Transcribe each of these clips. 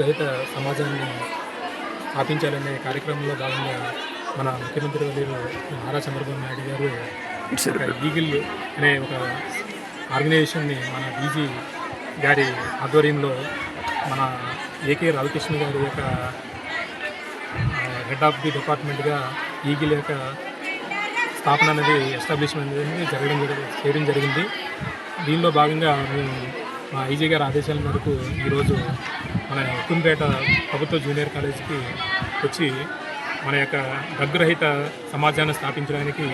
రహిత సమాజాన్ని స్థాపించాలనే కార్యక్రమంలో భాగంగా మన ముఖ్యమంత్రి వర్యులు నారా చంద్రబాబు నాయుడు గారు ఈగిల్ అనే ఒక ఆర్గనైజేషన్ని మన డీజీ గారి ఆధ్వర్యంలో మన ఏకే రామకృష్ణ గారి యొక్క హెడ్ ఆఫ్ ది డిపార్ట్మెంట్గా ఈగిల్ యొక్క స్థాపన అనేది ఎస్టాబ్లిష్మెంట్ అనేది జరగడం జరిగి చేయడం జరిగింది. దీనిలో భాగంగా మేము మా ఐజీ గారి ఆదేశాల మేరకు ఈరోజు మన ఉక్కుంపేట ప్రభుత్వ జూనియర్ కాలేజీకి వచ్చి మన యొక్క దగ్గరహిత సమాజాన్ని స్థాపించడానికి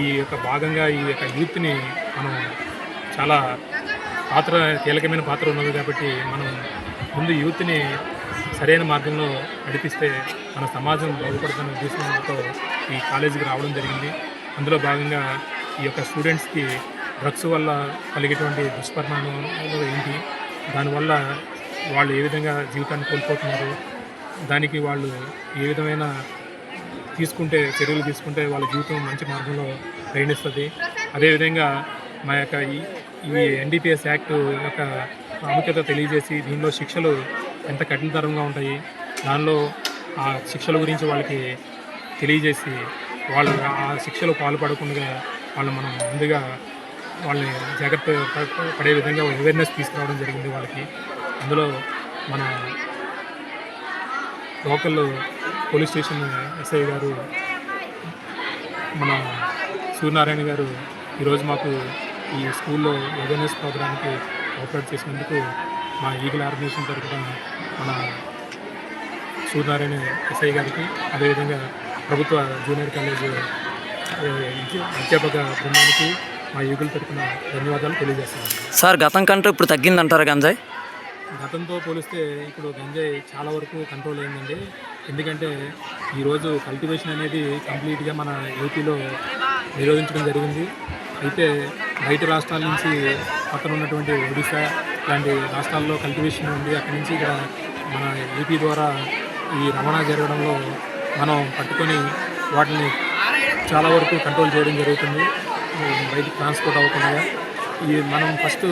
ఈ యొక్క భాగంగా ఈ యొక్క యూత్ని మనం చాలా పాత్ర కీలకమైన పాత్ర ఉన్నది కాబట్టి మనం ముందు యూత్ని సరైన మార్గంలో నడిపిస్తే మన సమాజం బాగుపడుతున్న ఉద్దేశంతో ఈ కాలేజీకి రావడం జరిగింది. అందులో భాగంగా ఈ యొక్క స్టూడెంట్స్కి డ్రగ్స్ వల్ల కలిగేటువంటి దుష్పరిణామాలు ఏంటి? దానివల్ల వాళ్ళు ఏ విధంగా జీవితాన్ని కోల్పోతున్నారు? దానికి వాళ్ళు ఏ విధమైన తీసుకుంటే చర్యలు తీసుకుంటే వాళ్ళ జీవితం మంచి మార్గంలో పయనిస్తుంది అదేవిధంగా మా యొక్క ఈ ఈ ఎన్డీపీఎస్ యాక్ట్ యొక్క ప్రాముఖ్యత తెలియజేసి దీనిలో శిక్షలు ఎంత కఠినతరంగా ఉంటాయి? దానిలో ఆ శిక్షల గురించి వాళ్ళకి తెలియజేసి వాళ్ళు ఆ శిక్షలు పాల్పడకుండా వాళ్ళు మనం ముందుగా వాళ్ళని జాగ్రత్త పడే విధంగా అవేర్నెస్ తీసుకురావడం జరిగింది వాళ్ళకి. అందులో మన లోకల్ పోలీస్ స్టేషన్ ఎస్ఐ గారు మన సూర్యనారాయణ గారు ఈరోజు మాకు ఈ స్కూల్లో అవేర్నెస్ ప్రోగ్రామ్కి ఆపరేట్ చేసినందుకు మా ఈగల్ ఆర్గనైజేషన్ తరఫున మన సూర్యనారాయణ ఎస్ఐ గారికి అదేవిధంగా ప్రభుత్వ జూనియర్ కాలేజ్ అధ్యాపక బృందానికి మా ఈగుల తరఫున ధన్యవాదాలు తెలియజేస్తున్నాను. సార్ గతం కంటే ఇప్పుడు తగ్గిందంటారా గంజాయి? గతంతో పోలిస్తే ఇప్పుడు గంజాయి చాలా వరకు కంట్రోల్ అయిందండి. ఎందుకంటే ఈరోజు కల్టివేషన్ అనేది కంప్లీట్గా మన ఏపీలో నిరోధించడం జరిగింది. అయితే బయట రాష్ట్రాల నుంచి పక్కన ఉన్నటువంటి ఒడిశా లాంటి రాష్ట్రాల్లో కల్టివేషన్ ఉంది. అక్కడి నుంచి ఇక్కడ మన ఏపీ ద్వారా ఈ రవాణా జరగడంలో మనం పట్టుకొని వాటిని చాలా వరకు కంట్రోల్ చేయడం జరుగుతుంది. బయటికి ట్రాన్స్పోర్ట్ అవ్వకుండా ఈ మనం ఫస్ట్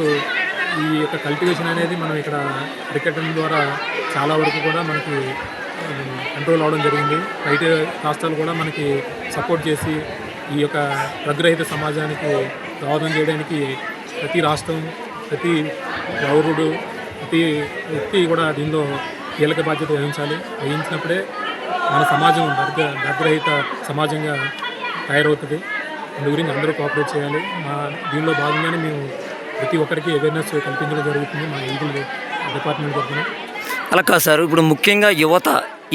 ఈ యొక్క కల్టివేషన్ అనేది మనం ఇక్కడ క్రికెట్ ద్వారా చాలా వరకు కూడా మనకి కంట్రోల్ అవడం జరిగింది. బయట రాష్ట్రాలు కూడా మనకి సపోర్ట్ చేసి ఈ యొక్క డ్రగ్ సమాజానికి దోహదం చేయడానికి ప్రతి రాష్ట్రం ప్రతి పౌరుడు ప్రతి వ్యక్తి కూడా దీనిలో కీలక బాధ్యత వహించాలి. వహించినప్పుడే మన సమాజం డ్రగ్ డ్రగ్ రహిత సమాజంగా తయారవుతుంది. అందు గురించి అందరూ కోఆపరేట్ చేయాలి. మా దీనిలో భాగంగానే మేము ప్రతి ఒక్కరికి అవేర్నెస్ కల్పించడం జరుగుతుంది మా ఈగుల్ డిపార్ట్మెంట్ తరఫున. అలా కాదు సార్ ఇప్పుడు ముఖ్యంగా యువత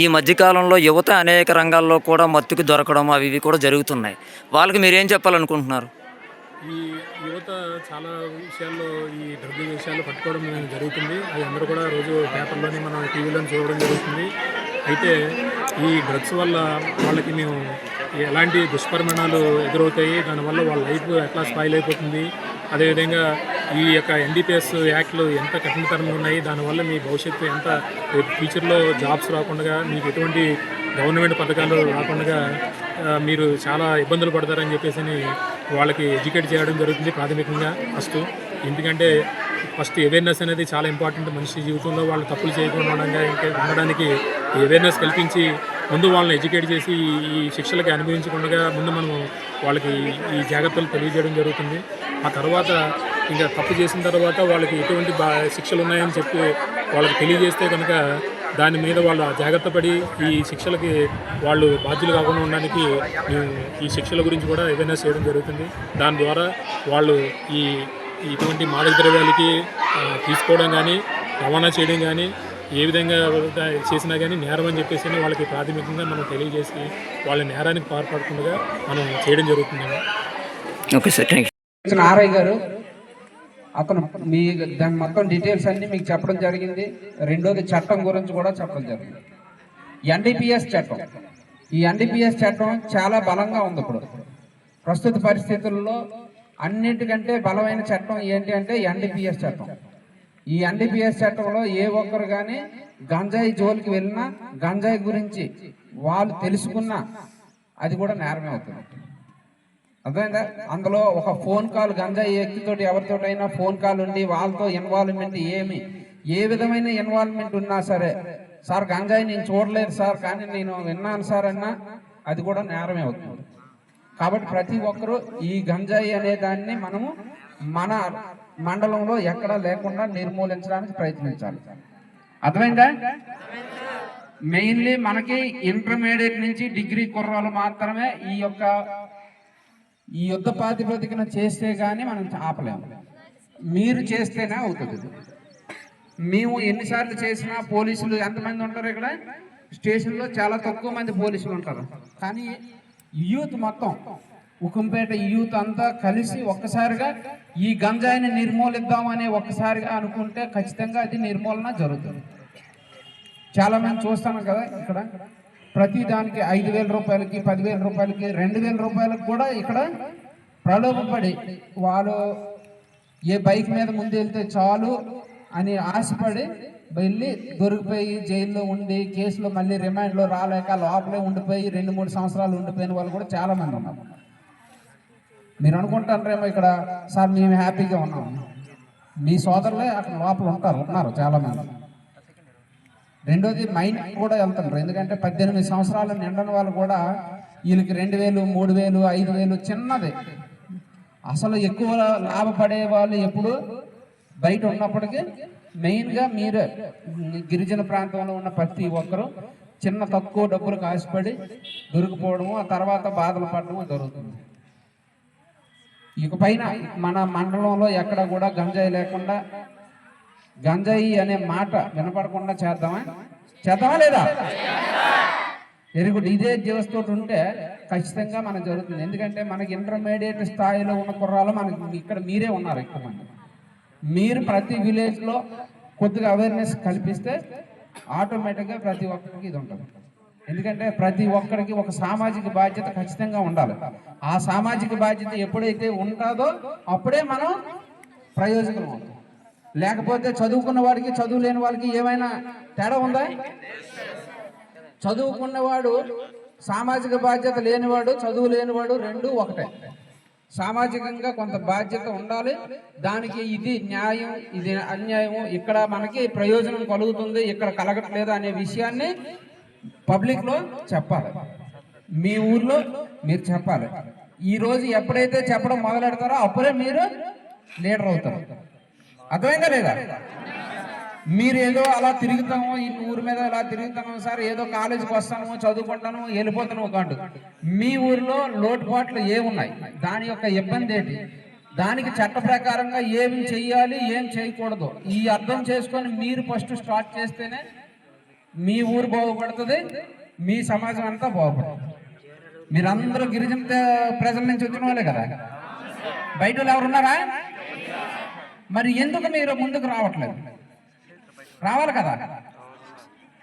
ఈ మధ్యకాలంలో యువత అనేక రంగాల్లో కూడా మత్తుకు దొరకడం అవి ఇవి కూడా జరుగుతున్నాయి. వాళ్ళకి మీరు ఏం చెప్పాలనుకుంటున్నారు? ఈ యువత చాలా విషయాల్లో ఈ డ్రగ్ విషయాలు పట్టుకోవడం జరుగుతుంది. అది అందరూ కూడా రోజు పేపర్లోని మనం టీవీలో చూడడం జరుగుతుంది. అయితే ఈ డ్రగ్స్ వల్ల వాళ్ళకి మేము ఎలాంటి దుష్పరిణామాలు ఎదురవుతాయి? దానివల్ల వాళ్ళ లైఫ్ ఎట్లా స్పాయిల్ అయిపోతుంది? అదేవిధంగా ఈ యొక్క ఎన్డీపీఎస్ యాక్ట్లు ఎంత కఠినతరంగా ఉన్నాయి? దానివల్ల మీ భవిష్యత్తు ఎంత ఫ్యూచర్లో జాబ్స్ రాకుండా మీకు ఎటువంటి గవర్నమెంట్ పథకాలు రాకుండా మీరు చాలా ఇబ్బందులు పడతారని చెప్పేసి అని వాళ్ళకి ఎడ్యుకేట్ చేయడం జరుగుతుంది ప్రాథమికంగా ఫస్ట్. ఎందుకంటే ఫస్ట్ అవేర్నెస్ అనేది చాలా ఇంపార్టెంట్ మనిషి జీవితంలో. వాళ్ళు తప్పులు చేయకుండా ఉండగా ఇంకా ఉండడానికి అవేర్నెస్ కల్పించి ముందు వాళ్ళని ఎడ్యుకేట్ చేసి ఈ- శిక్షలకి అనుభవించకుండా ముందు మనం వాళ్ళకి ఈ జాగ్రత్తలు తెలియజేయడం జరుగుతుంది. ఆ తర్వాత ఇంకా తప్పు చేసిన తర్వాత వాళ్ళకి ఎటువంటి బా శిక్షలు ఉన్నాయని చెప్పి వాళ్ళకి తెలియజేస్తే కనుక దాని మీద వాళ్ళు జాగ్రత్త పడి ఈ శిక్షలకి వాళ్ళు బాధ్యులు కాకుండా ఉండడానికి మేము ఈ శిక్షల గురించి కూడా ఏదైనా చేయడం జరుగుతుంది. దాని ద్వారా వాళ్ళు ఈ ఇటువంటి మాదక ద్రవ్యాలకి తీసుకోవడం కానీ రవాణా చేయడం కానీ ఏ విధంగా చేసినా కానీ నేరం అని చెప్పేసి వాళ్ళకి ప్రాథమికంగా మనం తెలియజేసి వాళ్ళ నేరానికి పాల్పడకుండా మనం చేయడం జరుగుతుందండి. Okay sir thank you RI గారు అతను మీ దాని మొత్తం డీటెయిల్స్ అన్ని మీకు చెప్పడం జరిగింది. రెండోది చట్టం గురించి కూడా చెప్పడం జరిగింది. ఎన్డీపీఎస్ చట్టం. ఈ ఎన్డీపీఎస్ చట్టం చాలా బలంగా ఉంది ఇప్పుడు. ప్రస్తుత పరిస్థితుల్లో అన్నిటికంటే బలమైన చట్టం ఏంటి అంటే ఎన్డీపీఎస్ చట్టం. ఈ ఎన్డీపీఎస్ చట్టంలో ఏ ఒక్కరు కానీ గంజాయి జోలికి వెళ్ళినా గంజాయి గురించి వాళ్ళు తెలుసుకున్నా అది కూడా నేరమే అవుతుంది. అర్థమైందా? అందులో ఒక ఫోన్ కాల్ గంజాయి వ్యక్తితోటి ఎవరితోటైనా ఫోన్ కాల్ ఉండి వాళ్ళతో ఇన్వాల్వ్మెంట్ ఏమి ఏ విధమైన ఇన్వాల్వ్మెంట్ ఉన్నా సరే సార్ గంజాయి నేను చూడలేదు సార్ కానీ నేను విన్నాను సార్ అన్నా అది కూడా నేరమే అవుతుంది. కాబట్టి ప్రతి ఒక్కరూ ఈ గంజాయి అనే దాన్ని మనము మన మండలంలో ఎక్కడా లేకుండా నిర్మూలించడానికి ప్రయత్నించాలి. అర్థమైందా? మెయిన్లీ మనకి ఇంటర్మీడియట్ నుంచి డిగ్రీ కుర్రాలు మాత్రమే ఈ యొక్క ఈ యుద్ధ ప్రాతిపదికన చేస్తే కానీ మనం ఆపలేము మీరు చేస్తేనే అవుతుంది మేము ఎన్నిసార్లు చేసినా పోలీసులు ఎంతమంది ఉంటారు ఇక్కడ? స్టేషన్లో చాలా తక్కువ మంది పోలీసులు ఉంటారు. కానీ యూత్ మొత్తం ఉకుంపేట యూత్ అంతా కలిసి ఒక్కసారిగా ఈ గంజాయిని నిర్మూలిద్దామని ఒక్కసారిగా అనుకుంటే ఖచ్చితంగా అది నిర్మూలన జరుగుతుంది. చాలా మంది చూస్తాను కదా ఇక్కడ. ప్రతి దానికి ఐదు వేల రూపాయలకి పదివేల రూపాయలకి రెండు వేల రూపాయలకు కూడా ఇక్కడ ప్రలోభపడి వాళ్ళు ఏ బైక్ మీద ముందు వెళ్తే చాలు అని ఆశపడి వెళ్ళి దొరికిపోయి జైల్లో ఉండి కేసులో మళ్ళీ రిమాండ్లో రాలేక లోపలే ఉండిపోయి రెండు మూడు సంవత్సరాలు ఉండిపోయిన వాళ్ళు కూడా చాలామంది ఉన్నారు. మీరు అనుకుంటారేమో ఇక్కడ సార్ మేము హ్యాపీగా ఉన్నాం. మీ సోదరులే అక్కడ లోపల ఉంటారు ఉన్నారు చాలామంది. రెండోది మైండ్ కూడా వెళ్తుంటారు ఎందుకంటే పద్దెనిమిది సంవత్సరాలు నిండని వాళ్ళు కూడా వీళ్ళకి రెండు వేలు మూడు వేలు ఐదు వేలు చిన్నది. అసలు ఎక్కువ లాభపడే వాళ్ళు ఎప్పుడు బయట ఉన్నప్పటికీ మెయిన్గా మీరు. గిరిజన ప్రాంతంలో ఉన్న ప్రతి ఒక్కరూ చిన్న తక్కువ డబ్బులు కాసిపడి దొరికిపోవడము ఆ తర్వాత బాధలు పడడము జరుగుతుంది. ఇకపైన మన మండలంలో ఎక్కడ కూడా గంజాయి లేకుండా గంజాయి అనే మాట వినపడకుండా చేద్దామా? చేద్దామా లేదా? వెరీ గుడ్ ఇదే జీవస్తోటి ఉంటే ఖచ్చితంగా మనకు జరుగుతుంది. ఎందుకంటే మనకి ఇంటర్మీడియట్ స్థాయిలో ఉన్న కుర్రాలు మనకి ఇక్కడ మీరే ఉన్నారు ఎక్కువ మంది. మీరు ప్రతి విలేజ్లో కొద్దిగా అవేర్నెస్ కల్పిస్తే ఆటోమేటిక్గా ప్రతి ఒక్కరికి ఇది ఉంటుంది. ఎందుకంటే ప్రతి ఒక్కరికి ఒక సామాజిక బాధ్యత ఖచ్చితంగా ఉండాలి. ఆ సామాజిక బాధ్యత ఎప్పుడైతే ఉంటుందో అప్పుడే మనం ప్రయోజనం అవుతాం. లేకపోతే చదువుకున్న వాడికి చదువు లేని వాళ్ళకి ఏమైనా తేడా ఉందా? చదువుకున్నవాడు సామాజిక బాధ్యత లేనివాడు చదువు లేనివాడు రెండు ఒకటే. సామాజికంగా కొంత బాధ్యత ఉండాలి. దానికి ఇది న్యాయం ఇది అన్యాయం ఇక్కడ మనకి ప్రయోజనం కలుగుతుంది ఇక్కడ కలగట్లేదు అనే విషయాన్ని పబ్లిక్లో చెప్పాలి. మీ ఊర్లో మీరు చెప్పాలి. ఈ రోజు ఎప్పుడైతే చెప్పడం మొదలెడతారో అప్పుడే మీరు లీడర్ అవుతారు. అర్థమైందా లేదా? మీరు ఏదో అలా తిరుగుతాము ఈ ఊరి మీద అలా తిరుగుతాము సార్ ఏదో కాలేజీకి వస్తాము చదువుకుంటాను వెళ్ళిపోతాను కాదు మీ ఊరిలో లోటుపాట్లు ఏమున్నాయి? దాని యొక్క ఇబ్బంది ఏంటి? దానికి చట్ట ప్రకారంగా ఏం చెయ్యాలి ఏం చేయకూడదు? ఈ అర్థం చేసుకొని మీరు ఫస్ట్ స్టార్ట్ చేస్తేనే మీ ఊరు బాగుపడుతుంది మీ సమాజం అంతా బాగుపడుతుంది. మీరందరూ గిరిజన ప్రజల నుంచి వచ్చిన వాళ్ళే కదా? బయట వాళ్ళు ఎవరున్నారా మరి ఎందుకు మీరు ముందుకు రావట్లేదు? రావాలి కదా?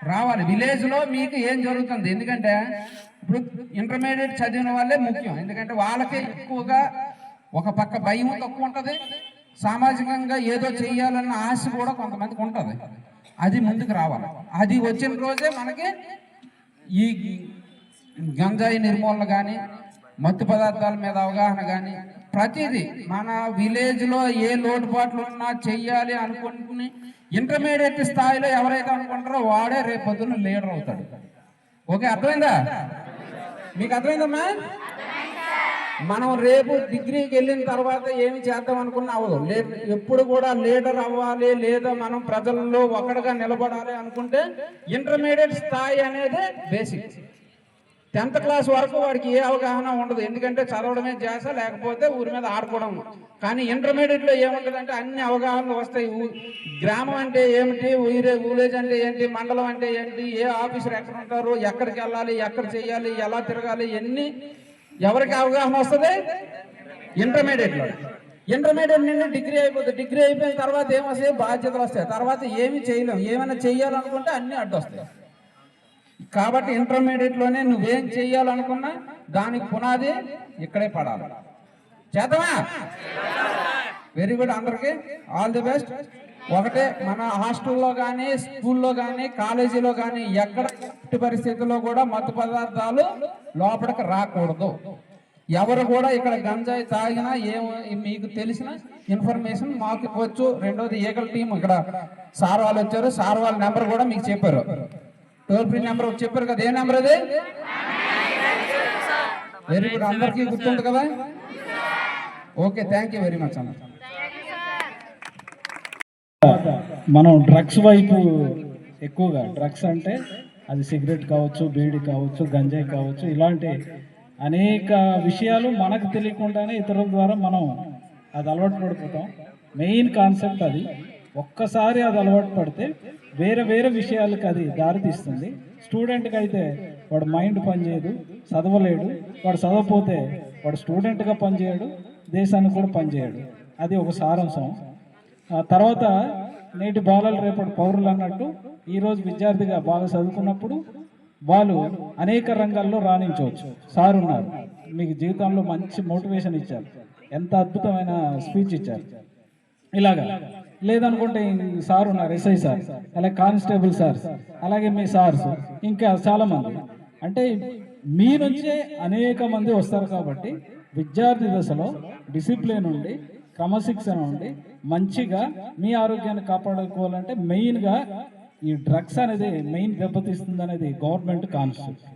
రావాలి. విలేజ్లో మీకు ఏం జరుగుతుంది? ఎందుకంటే ఇప్పుడు ఇంటర్మీడియట్ చదివిన వాళ్ళే ముఖ్యం. ఎందుకంటే వాళ్ళకే ఎక్కువగా ఒక పక్క భయం తక్కువ ఉంటుంది. సామాజికంగా ఏదో చెయ్యాలన్న ఆశ కూడా కొంతమందికి ఉంటుంది. అది ముందుకు రావాలి. అది వచ్చిన రోజే మనకి ఈ గంజాయి నిర్మూలన కానీ మత్తు పదార్థాల మీద అవగాహన కానీ ప్రతిదీ మన విలేజ్లో ఏ లోటుపాట్లు ఉన్నా చెయ్యాలి అనుకుని ఇంటర్మీడియట్ స్థాయిలో ఎవరైతే అనుకుంటారో వాడే రేపు పొద్దున్న లీడర్ అవుతాడు. ఓకే అర్థమైందా? మీకు అర్థమైందమ్మా? మనం రేపు డిగ్రీకి వెళ్ళిన తర్వాత ఏమి చేద్దాం అనుకున్నా అవ్వదు ఎప్పుడు కూడా లీడర్ అవ్వాలి లేదా మనం ప్రజల్లో ఒకటిగా నిలబడాలి అనుకుంటే ఇంటర్మీడియట్ స్థాయి అనేది బేసిక్ టెన్త్ క్లాస్ వరకు వాడికి ఏ అవగాహన ఉండదు. ఎందుకంటే చదవడమే చేస లేకపోతే ఊరి మీద ఆడుకోవడం కానీ ఇంటర్మీడియట్లో ఏముంటుందంటే అన్ని అవగాహనలు వస్తాయి. గ్రామం అంటే ఏమిటి ఊరే ఊరేజ్ అంటే ఏంటి మండలం అంటే ఏంటి ఏ ఆఫీసర్ ఎక్కడ ఉంటారు ఎక్కడికి వెళ్ళాలి ఎక్కడ చేయాలి ఎలా తిరగాలి ఎన్ని ఎవరికి అవగాహన వస్తుంది? ఇంటర్మీడియట్లో ఇంటర్మీడియట్ నుండి డిగ్రీ అయిపోతుంది డిగ్రీ అయిపోయిన తర్వాత ఏమొస్తాయి బాధ్యతలు వస్తాయి. తర్వాత ఏమి చేయలేం. ఏమైనా చెయ్యాలనుకుంటే అన్ని అడ్డొస్తాయి కాబట్టి ఇంటర్మీడియట్లోనే నువ్వేం చెయ్యాలనుకున్నా దానికి పునాది ఇక్కడే పడాలి. చేద్దామా? వెరీ గుడ్ అందరికి ఆల్ ది బెస్ట్ ఒకటే మన హాస్టల్లో కానీ స్కూల్లో కానీ కాలేజీలో కానీ ఎక్కడ ఎట్టి పరిస్థితుల్లో కూడా మత్తు పదార్థాలు లోపలికి రాకూడదు. ఎవరు కూడా ఇక్కడ గంజాయి తాగినా ఏం మీకు తెలిసిన ఇన్ఫర్మేషన్ మాకు ఇవ్వచ్చు. రెండోది ఏకల్ టీం ఇక్కడ సార్ వాళ్ళు వచ్చారు. సార్ వాళ్ళ నెంబర్ కూడా మీకు చెప్పారు. టోల్ ఫ్రీ నెంబర్ చెప్పారు కదా. ఏ నెంబర్ అది? వెరీ గుడ్ అందరికీ గుర్తుంది కదా? Okay thank you very much అన్న. మనం డ్రగ్స్ వైపు ఎక్కువగా డ్రగ్స్ అంటే అది సిగరెట్ కావచ్చు బీడి కావచ్చు గంజాయి కావచ్చు ఇలాంటి అనేక విషయాలు మనకు తెలియకుండానే ఇతరుల ద్వారా మనం అది అలవాటు పడిపోతాం. మెయిన్ కాన్సెప్ట్ అది. ఒక్కసారి అది అలవాటు పడితే వేరే వేరే విషయాలకు అది దారితీస్తుంది స్టూడెంట్కి అయితే వాడు మైండ్ పనిచేయదు చదవలేడు. వాడు చదవపోతే వాడు స్టూడెంట్గా పనిచేయడు దేశానికి కూడా పనిచేయడు అది ఒక సారాంశం. ఆ తర్వాత నేటి బాలలు రేపటి పౌరులు అన్నట్టు ఈరోజు విద్యార్థిగా బాగా చదువుకున్నప్పుడు వాళ్ళు అనేక రంగాల్లో రాణించవచ్చు. సార్ ఉన్నారు. మీకు జీవితంలో మంచి మోటివేషన్ ఇచ్చారు. ఎంత అద్భుతమైన స్పీచ్ ఇచ్చారు. ఇలాగా. లేదనుకుంటే సార్ ఉన్నారు ఎస్ఐ సార్ అలాగే కానిస్టేబుల్ సార్ అలాగే మీ సార్స్ ఇంకా చాలామంది. అంటే మీ నుంచే అనేక మంది వస్తారు కాబట్టి విద్యార్థి దశలో డిసిప్లిన్ ఉండి క్రమశిక్షణ ఉండి మంచిగా మీ ఆరోగ్యాన్ని కాపాడుకోవాలంటే మెయిన్గా ఈ డ్రగ్స్ అనేది మెయిన్ దెబ్బతీస్తుంది అనేది గవర్నమెంట్ కాన్సెప్ట్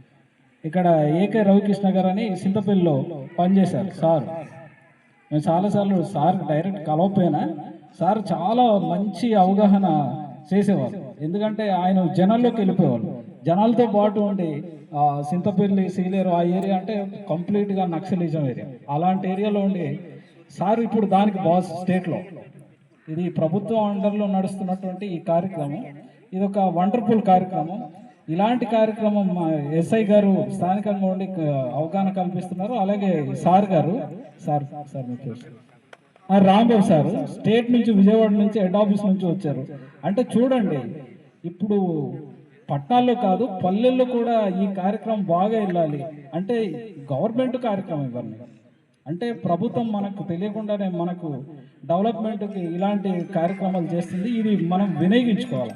ఇక్కడ ఏకే రవికృష్ణ గారు అని సింతపల్లిలో పనిచేశారు సార్. మేము చాలాసార్లు సార్ డైరెక్ట్ కలవపోయినా సార్ చాలా మంచి అవగాహన చేసేవారు. ఎందుకంటే ఆయన జనాల్లోకి వెళ్ళిపోయేవాళ్ళు. జనాలతో పాటు ఉండి సింతపల్లి సీలేరు ఆ ఏరియా అంటే కంప్లీట్గా నక్సలిజం ఏరియా. అలాంటి ఏరియాలో ఉండి సార్ ఇప్పుడు దానికి బాస్ స్టేట్లో ఇది ప్రభుత్వం అండర్లో నడుస్తున్నటువంటి ఈ కార్యక్రమం. ఇది ఒక వండర్ఫుల్ కార్యక్రమం. ఇలాంటి కార్యక్రమం ఎస్ఐ గారు స్థానికంగా ఉండి అవగాహన కల్పిస్తున్నారు. అలాగే సార్ గారు సార్ సార్ మీకు రాంబాబు సార్ స్టేట్ నుంచి విజయవాడ నుంచి హెడ్ ఆఫీస్ నుంచి వచ్చారు. అంటే చూడండి ఇప్పుడు పట్టణాల్లో కాదు పల్లెల్లో కూడా ఈ కార్యక్రమం బాగా వెళ్ళాలి. అంటే గవర్నమెంట్ కార్యక్రమం ఇవన్నీ అంటే ప్రభుత్వం మనకు తెలియకుండానే మనకు డెవలప్మెంట్కి ఇలాంటి కార్యక్రమాలు చేస్తుంది. ఇది మనం వినియోగించుకోవాలి.